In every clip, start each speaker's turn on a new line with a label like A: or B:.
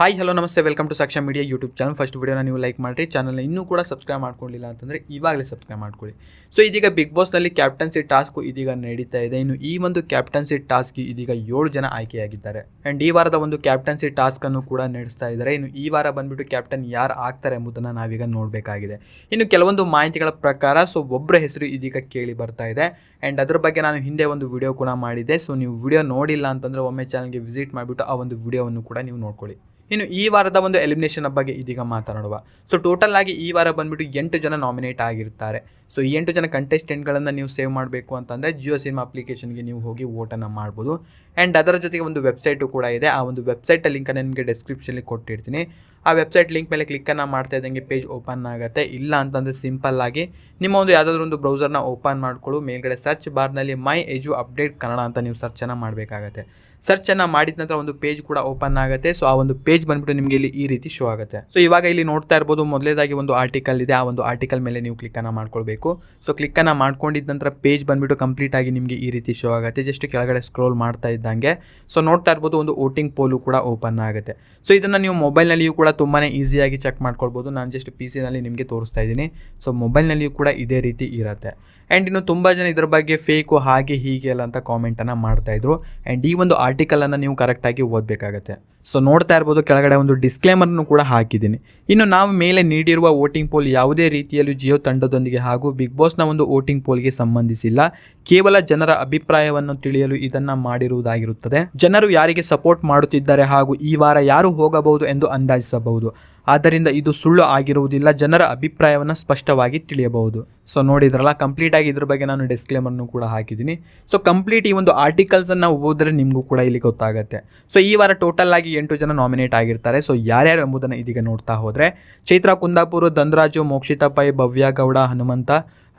A: Hi hello ನಮಸ್ತೆ. Welcome to Saksha media YouTube channel first ವೀಡಿಯೋನ ನೀವು ಲೈಕ್ ಮಾಡಿರಿ. ಚಾನಲ್ನ ಇನ್ನೂ ಕೂಡ ಸಬ್ಸ್ಕ್ರೈಬ್ ಮಾಡ್ಕೊಂಡಿಲ್ಲ ಅಂತಂದರೆ ಇವಾಗಲೇ ಸಬ್ಸ್ಕ್ರೈಬ್ ಮಾಡ್ಕೊಳ್ಳಿ. ಸೊ ಇದೀಗ ಬಿಗ್ ಬಾಸ್ನಲ್ಲಿ ಕ್ಯಾಪ್ಟನ್ಸಿ ಟಾಸ್ಕ್ ಇದೀಗ ನಡೀತಾ ಇದೆ. ಇನ್ನು ಈ ಒಂದು ಕ್ಯಾಪ್ಟನ್ಸಿ ಟಾಸ್ಕ್ ಇದೀಗ ಏಳು ಜನ ಆಯ್ಕೆಯಾಗಿದ್ದಾರೆ. ಆ್ಯಂಡ್ ಈ ವಾರದ ಒಂದು ಕ್ಯಾಪ್ಟನ್ಸಿ ಟಾಸ್ಕನ್ನು ಕೂಡ ನಡೆಸ್ತಾ ಇದ್ದಾರೆ. ಇನ್ನು ಈ ವಾರ ಬಂದ್ಬಿಟ್ಟು ಕ್ಯಾಪ್ಟನ್ ಯಾರು ಆಗ್ತಾರೆ ಎಂಬುದನ್ನು ನಾವೀಗ ನೋಡಬೇಕಾಗಿದೆ. ಇನ್ನು ಕೆಲವೊಂದು ಮಾಹಿತಿಗಳ ಪ್ರಕಾರ ಸೊ ಒಬ್ಬರ ಹೆಸರು ಇದೀಗ ಕೇಳಿ ಬರ್ತಾ ಇದೆ. ಆ್ಯಂಡ್ ಅದ್ರ ಬಗ್ಗೆ ನಾನು ಹಿಂದೆ ಒಂದು ವಿಡಿಯೋ ಕೂಡ ಮಾಡಿದ್ದೆ. ಸೊ ನೀವು ವಿಡಿಯೋ ನೋಡಿಲ್ಲ ಅಂತಂದರೆ ಒಮ್ಮೆ ಚಾನಲ್ಗೆ ವಿಸಿಟ್ ಮಾಡಿಬಿಟ್ಟು ಆ ಒಂದು ವಿಡಿಯೋವನ್ನು ಕೂಡ ನೀವು ನೋಡ್ಕೊಳ್ಳಿ. ಇನ್ನು ಈ ವಾರದ ಒಂದು ಎಲಿಮಿನೇಷನ್ ಬಗ್ಗೆ ಇದೀಗ ಮಾತನಾಡುವ. ಸೊ ಟೋಟಲ್ ಆಗಿ ಈ ವಾರ ಬಂದ್ಬಿಟ್ಟು ಎಂಟು ಜನ ನಾಮಿನೇಟ್ ಆಗಿರ್ತಾರೆ. ಸೊ ಈ ಎಂಟು ಜನ ಕಂಟೆಸ್ಟೆಂಟ್ಗಳನ್ನು ನೀವು ಸೇವ್ ಮಾಡಬೇಕು ಅಂತಂದರೆ ಜಿಯೋ ಸಿನಿಮಾ ಅಪ್ಲಿಕೇಶನ್ಗೆ ನೀವು ಹೋಗಿ ವೋಟನ್ನು ಮಾಡ್ಬೋದು. ಆ್ಯಂಡ್ ಅದರ ಜೊತೆಗೆ ಒಂದು ವೆಬ್ಸೈಟು ಕೂಡ ಇದೆ. ಆ ಒಂದು ವೆಬ್ಸೈಟ್ ಲಿಂಕನ್ನು ನಿಮಗೆ ಡಿಸ್ಕ್ರಿಪ್ಷನ್ಲಿ ಕೊಟ್ಟಿರ್ತೀನಿ. ಆ ವೆಬ್ಸೈಟ್ ಲಿಂಕ್ ಮೇಲೆ ಕ್ಲಿಕ್ಕನ್ನು ಮಾಡ್ತಾ ಇದ್ದಂಗೆ ಪೇಜ್ ಓಪನ್ ಆಗುತ್ತೆ. ಇಲ್ಲ ಅಂತಂದರೆ ಸಿಂಪಲ್ ಆಗಿ ನಿಮ್ಮ ಒಂದು ಯಾವುದಾದ್ರೂ ಒಂದು ಬ್ರೌಸರ್ನ ಓಪನ್ ಮಾಡ್ಕೊಳ್ಳು. ಮೇಲ್ಗಡೆ ಸರ್ಚ್ ಬಾರ್ನಲ್ಲಿ ಮೈ ಎಜು ಅಪ್ಡೇಟ್ ಕನ್ನಡ ಅಂತ ನೀವು ಸರ್ಚನ್ನು ಮಾಡಬೇಕಾಗತ್ತೆ. ಸರ್ಚನ್ನು ಮಾಡಿದ ನಂತರ ಒಂದು ಪೇಜ್ ಕೂಡ ಓಪನ್ ಆಗುತ್ತೆ. ಸೊ ಆ ಒಂದು ಪೇಜ್ ಬಂದ್ಬಿಟ್ಟು ನಿಮಗೆ ಇಲ್ಲಿ ಈ ರೀತಿ ಶೋ ಆಗುತ್ತೆ. ಸೊ ಇವಾಗ ಇಲ್ಲಿ ನೋಡ್ತಾ ಇರ್ಬೋದು ಮೊದಲೇದಾಗಿ ಒಂದು ಆರ್ಟಿಕಲ್ ಇದೆ. ಆ ಒಂದು ಆರ್ಟಿಕಲ್ ಮೇಲೆ ನೀವು ಕ್ಲಿಕ್ಕನ್ನು ಮಾಡ್ಕೊಳ್ಬೇಕು. ಸೊ ಕ್ಲಿಕ್ಕನ್ನು ಮಾಡ್ಕೊಂಡಿದ್ದ ನಂತರ ಪೇಜ್ ಬಂದ್ಬಿಟ್ಟು ಕಂಪ್ಲೀಟ್ ಆಗಿ ನಿಮಗೆ ಈ ರೀತಿ ಶೋ ಆಗುತ್ತೆ. ಜಸ್ಟ್ ಕೆಳಗಡೆ ಸ್ಕ್ರೋಲ್ ಮಾಡ್ತಾ ಇದ್ದಂಗೆ. ಸೊ ನೋಡ್ತಾ ಇರ್ಬೋದು ಒಂದು ವೋಟಿಂಗ್ ಪೋಲು ಕೂಡ ಓಪನ್ ಆಗುತ್ತೆ. ಸೊ ಇದನ್ನು ನೀವು ಮೊಬೈಲ್ನಲ್ಲಿಯೂ ಕೂಡ ತುಂಬಾ ಈಸಿಯಾಗಿ ಚೆಕ್ ಮಾಡ್ಕೊಳ್ಬೋದು. ನಾನು ಜಸ್ಟ್ ಪಿ ಸಿನಲ್ಲಿ ನಿಮಗೆ ತೋರಿಸ್ತಾ ಇದ್ದೀನಿ. ಸೊ ಮೊಬೈಲ್ನಲ್ಲಿಯೂ ಕೂಡ ಇದೇ ರೀತಿ ಇರುತ್ತೆ. ಆ್ಯಂಡ್ ಇನ್ನು ತುಂಬ ಜನ ಇದ್ರ ಬಗ್ಗೆ ಫೇಕು ಹಾಗೆ, ಹೀಗೆ ಅಲ್ಲ ಅಂತ ಕಾಮೆಂಟನ್ನು ಮಾಡ್ತಾಯಿದ್ರು ಆ್ಯಂಡ್ ಈ ಒಂದು ಆರ್ಟಿಕಲನ್ನು ನೀವು ಕರೆಕ್ಟಾಗಿ ಓದಬೇಕಾಗತ್ತೆ. ಸೊ ನೋಡ್ತಾ ಇರ್ಬೋದು, ಕೆಳಗಡೆ ಒಂದು ಡಿಸ್ಕ್ಲೇಮರ್ನು ಕೂಡ ಹಾಕಿದ್ದೀನಿ. ಇನ್ನು ನಾವು ಮೇಲೆ ನೀಡಿರುವ ವೋಟಿಂಗ್ ಪೋಲ್ ಯಾವುದೇ ರೀತಿಯಲ್ಲೂ ಜಿಯೋ ತಂಡದೊಂದಿಗೆ ಹಾಗೂ ಬಿಗ್ ಬಾಸ್ನ ಒಂದು ವೋಟಿಂಗ್ ಪೋಲ್ಗೆ ಸಂಬಂಧಿಸಿಲ್ಲ. ಕೇವಲ ಜನರ ಅಭಿಪ್ರಾಯವನ್ನು ತಿಳಿಯಲು ಇದನ್ನ ಮಾಡಿರುವುದಾಗಿರುತ್ತದೆ. ಜನರು ಯಾರಿಗೆ ಸಪೋರ್ಟ್ ಮಾಡುತ್ತಿದ್ದಾರೆ ಹಾಗೂ ಈ ವಾರ ಯಾರು ಹೋಗಬಹುದು ಎಂದು ಅಂದಾಜಿಸಬಹುದು. ಆದ್ದರಿಂದ ಇದು ಸುಳ್ಳು ಆಗಿರುವುದಿಲ್ಲ, ಜನರ ಅಭಿಪ್ರಾಯವನ್ನು ಸ್ಪಷ್ಟವಾಗಿ ತಿಳಿಯಬಹುದು. ಸೊ ನೋಡಿದ್ರಲ್ಲ ಕಂಪ್ಲೀಟ್ ಆಗಿ ಇದ್ರ ಬಗ್ಗೆ ನಾನು ಡಿಸ್ಕ್ಲೇಮರ್ನು ಕೂಡ ಹಾಕಿದ್ದೀನಿ. ಸೊ ಕಂಪ್ಲೀಟ್ ಈ ಒಂದು ಆರ್ಟಿಕಲ್ಸನ್ನು ಓದಿದ್ರೆ ನಿಮಗೂ ಕೂಡ ಇಲ್ಲಿ ಗೊತ್ತಾಗುತ್ತೆ. ಸೊ ಈ ವಾರ ಟೋಟಲ್ ಆಗಿ ಎಂಟು ಜನ ನಾಮಿನೇಟ್ ಆಗಿರ್ತಾರೆ. ಸೊ ಯಾರ್ಯಾರು ಎಂಬುದನ್ನು ಇದೀಗ ನೋಡ್ತಾ ಹೋದರೆ, ಚೈತ್ರ ಕುಂದಾಪುರ, ಧನರಾಜು ಮೋಕ್ಷಿತಾ ಪೈ ಭವ್ಯ ಗೌಡ, ಹನುಮಂತ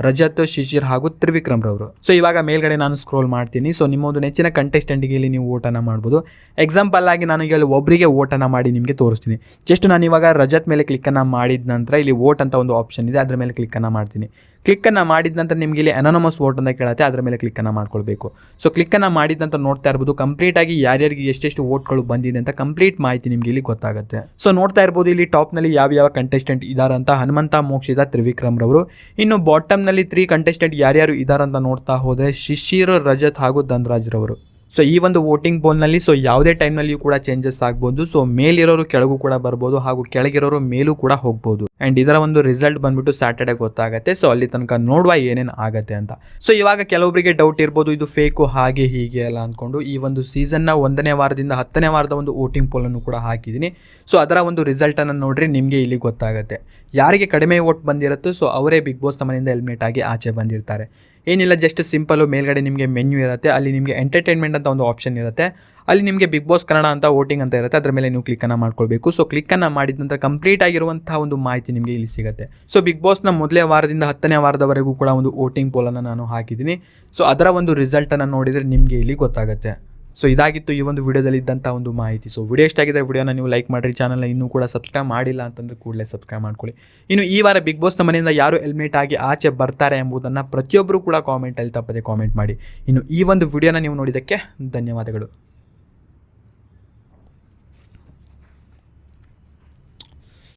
A: ರಜತ್, ಶಿಶಿರ್ ಹಾಗೂ ತ್ರಿವಿಕ್ರಮ್ ರವರು. ಸೊ ಇವಾಗ ಮೇಲ್ಗಡೆ ನಾನು ಸ್ಕ್ರೋಲ್ ಮಾಡ್ತೀನಿ. ಸೊ ನಿಮ್ಮ ಒಂದು ನೆಚ್ಚಿನ ಕಂಟೆಸ್ಟೆಂಟ್ಗೆ ಇಲ್ಲಿ ನೀವು ಓಟನ್ನು ಮಾಡ್ಬೋದು. ಎಕ್ಸಾಂಪಲ್ ಆಗಿ ನಾನು ಇಲ್ಲಿ ಒಬ್ಬರಿಗೆ ಓಟನ್ನು ಮಾಡಿ ನಿಮಗೆ ತೋರಿಸ್ತೀನಿ. ಜಸ್ಟ್ ನಾನು ಇವಾಗ ರಜತ್ ಮೇಲೆ ಕ್ಲಿಕ್ಕನ್ನು ಮಾಡಿದ ನಂತರ ಇಲ್ಲಿ ವೋಟ್ ಅಂತ ಒಂದು ಆಪ್ಷನ್ ಇದೆ. ಅದರ ಮೇಲೆ ಕ್ಲಿಕ್ಕನ್ನು ಮಾಡ್ತೀನಿ. ಕ್ಲಿಕ್ಕನ್ನು ಮಾಡಿದ ನಂತರ ನಿಮಗೆ ಇಲ್ಲಿ ಅನಾನಮಸ್ ವೋಟ್ ಅಂತ ಕೇಳುತ್ತೆ, ಅದರ ಮೇಲೆ ಕ್ಲಿಕ್ಕನ್ನು ಮಾಡ್ಕೊಳ್ಬೇಕು. ಸೊ ಕ್ಲಿಕ್ಕನ್ನು ಮಾಡಿದ ನಂತರ ನೋಡ್ತಾ ಇರ್ಬೋದು ಕಂಪ್ಲೀಟ್ ಆಗಿ ಯಾರ್ಯಾರಿಗೆ ಎಷ್ಟೆಷ್ಟು ವೋಟ್ಗಳು ಬಂದಿದೆ ಅಂತ ಕಂಪ್ಲೀಟ್ ಮಾಹಿತಿ ನಿಮಗೆ ಇಲ್ಲಿ ಗೊತ್ತಾಗುತ್ತೆ. ಸೊ ನೋಡ್ತಾ ಇರ್ಬೋದು, ಇಲ್ಲಿ ಟಾಪ್ನಲ್ಲಿ ಯಾವ ಯಾವ ಕಂಟೆಸ್ಟೆಂಟ್ ಇದಾರಂತ ಹನುಮಂತ, ಮೋಕ್ಷಿತ, ತ್ರಿವಿಕ್ರಮ್ ರವರು. ಇನ್ನು ಬಾಟಮ್ನಲ್ಲಿ ತ್ರೀ ಕಂಟೆಸ್ಟೆಂಟ್ ಯಾರ್ಯಾರು ಇದಾರಂತ ನೋಡ್ತಾ ಹೋದರೆ ಶಿಶಿರ್, ರಜತ್ ಹಾಗೂ ಧನ್ರಾಜ್ ರವರು. ಸೊ ಈ ಒಂದು ವೋಟಿಂಗ್ ಪೋಲ್ನಲ್ಲಿ ಸೊ ಯಾವುದೇ ಟೈಮ್ನಲ್ಲಿಯೂ ಕೂಡ ಚೇಂಜಸ್ ಆಗ್ಬೋದು. ಸೊ ಮೇಲಿರೋರು ಕೆಳಗೂ ಕೂಡ ಬರ್ಬೋದು, ಹಾಗೂ ಕೆಳಗಿರೋರು ಮೇಲೂ ಕೂಡ ಹೋಗ್ಬೋದು. ಆ್ಯಂಡ್ ಇದರ ಒಂದು ರಿಸಲ್ಟ್ ಬಂದ್ಬಿಟ್ಟು ಸ್ಯಾಟರ್ಡೆ ಗೊತ್ತಾಗುತ್ತೆ. ಸೊ ಅಲ್ಲಿ ತನಕ ನೋಡುವ ಏನೇನು ಆಗುತ್ತೆ ಅಂತ. ಸೊ ಇವಾಗ ಕೆಲವೊಬ್ಬರಿಗೆ ಡೌಟ್ ಇರ್ಬೋದು, ಇದು ಫೇಕು ಹಾಗೆ, ಹೀಗೆ ಎಲ್ಲ ಅಂದ್ಕೊಂಡು ಈ ಒಂದು ಸೀಸನ್ನ ಒಂದನೇ ವಾರದಿಂದ ಹತ್ತನೇ ವಾರದ ಒಂದು ವೋಟಿಂಗ್ ಪೋಲನ್ನು ಕೂಡ ಹಾಕಿದ್ದೀನಿ. ಸೊ ಅದರ ಒಂದು ರಿಸಲ್ಟನ್ನು ನೋಡ್ರಿ, ನಿಮಗೆ ಇಲ್ಲಿ ಗೊತ್ತಾಗುತ್ತೆ. ಯಾರಿಗೆ ಕಡಿಮೆ ವೋಟ್ ಬಂದಿರುತ್ತೋ ಸೊ ಅವರೇ ಬಿಗ್ ಬಾಸ್ ಮನೆಯಿಂದ ಎಲಿಮಿನೇಟ್ ಆಗಿ ಆಚೆ ಬಂದಿರ್ತಾರೆ. ಏನಿಲ್ಲ ಜಸ್ಟ್ ಸಿಂಪಲ್ಲು ಮೇಲ್ಗಡೆ ನಿಮಗೆ ಮೆನ್ಯೂ ಇರುತ್ತೆ, ಅಲ್ಲಿ ನಿಮಗೆ ಎಂಟರ್ಟೈನ್ಮೆಂಟ್ ಅಂತ ಒಂದು ಆಪ್ಷನ್ ಇರುತ್ತೆ. ಅಲ್ಲಿ ನಿಮಗೆ ಬಿಗ್ ಬಾಸ್ ಕನ್ನಡ ಅಂತ ವೋಟಿಂಗ್ ಅಂತ ಇರುತ್ತೆ, ಅದರ ಮೇಲೆ ನೀವು ಕ್ಲಿಕ್ಕನ್ನು ಮಾಡ್ಕೊಳ್ಬೇಕು. ಸೊ ಕ್ಲಿಕ್ಕನ್ನು ಮಾಡಿದ ನಂತರ ಕಂಪ್ಲೀಟ್ ಆಗಿರುವಂತಹ ಒಂದು ಮಾಹಿತಿ ನಿಮಗೆ ಇಲ್ಲಿ ಸಿಗುತ್ತೆ. ಸೊ ಬಿಗ್ ಬಾಸ್ನ ಮೊದಲೇ ವಾರದಿಂದ ಹತ್ತನೇ ವಾರದವರೆಗೂ ಕೂಡ ಒಂದು ವೋಟಿಂಗ್ ಪೋಲನ್ನು ನಾನು ಹಾಕಿದ್ದೀನಿ. ಸೊ ಅದರ ಒಂದು ರಿಸಲ್ಟನ್ನು ನೋಡಿದರೆ ನಿಮಗೆ ಇಲ್ಲಿ ಗೊತ್ತಾಗುತ್ತೆ. ಸೊ ಇದಾಗಿತ್ತು ಈ ಒಂದು ವಿಡಿಯೋದಲ್ಲಿ ಇದ್ದಂಥ ಒಂದು ಮಾಹಿತಿ. ಸೊ ವಿಡಿಯೋ ಇಷ್ಟ ಆಗಿದ್ರೆ ವಿಡಿಯೋನ ನೀವು ಲೈಕ್ ಮಾಡಿರಿ ಚಾನಲ್ನ ಇನ್ನೂ ಕೂಡ ಸಬ್ಸ್ಕ್ರೈಬ್ ಮಾಡಿಲ್ಲ ಅಂತಂದ್ರೆ ಕೂಡಲೇ ಸಬ್ಸ್ಕ್ರೈಬ್ ಮಾಡ್ಕೊಳ್ಳಿ. ಇನ್ನು ಈ ವಾರ ಬಿಗ್ ಬಾಸ್ನ ಮನೆಯಿಂದ ಯಾರು ಹೆಲ್ಮೆಟ್ ಆಗಿ ಆಚೆ ಬರ್ತಾರೆ ಎಂಬುದನ್ನು ಪ್ರತಿಯೊಬ್ಬರು ಕೂಡ ಕಾಮೆಂಟಲ್ಲಿ ತಪ್ಪದೆ ಕಾಮೆಂಟ್ ಮಾಡಿ. ಇನ್ನು ಈ ಒಂದು ವಿಡಿಯೋನ ನೀವು ನೋಡಿದ್ದಕ್ಕೆ ಧನ್ಯವಾದಗಳು.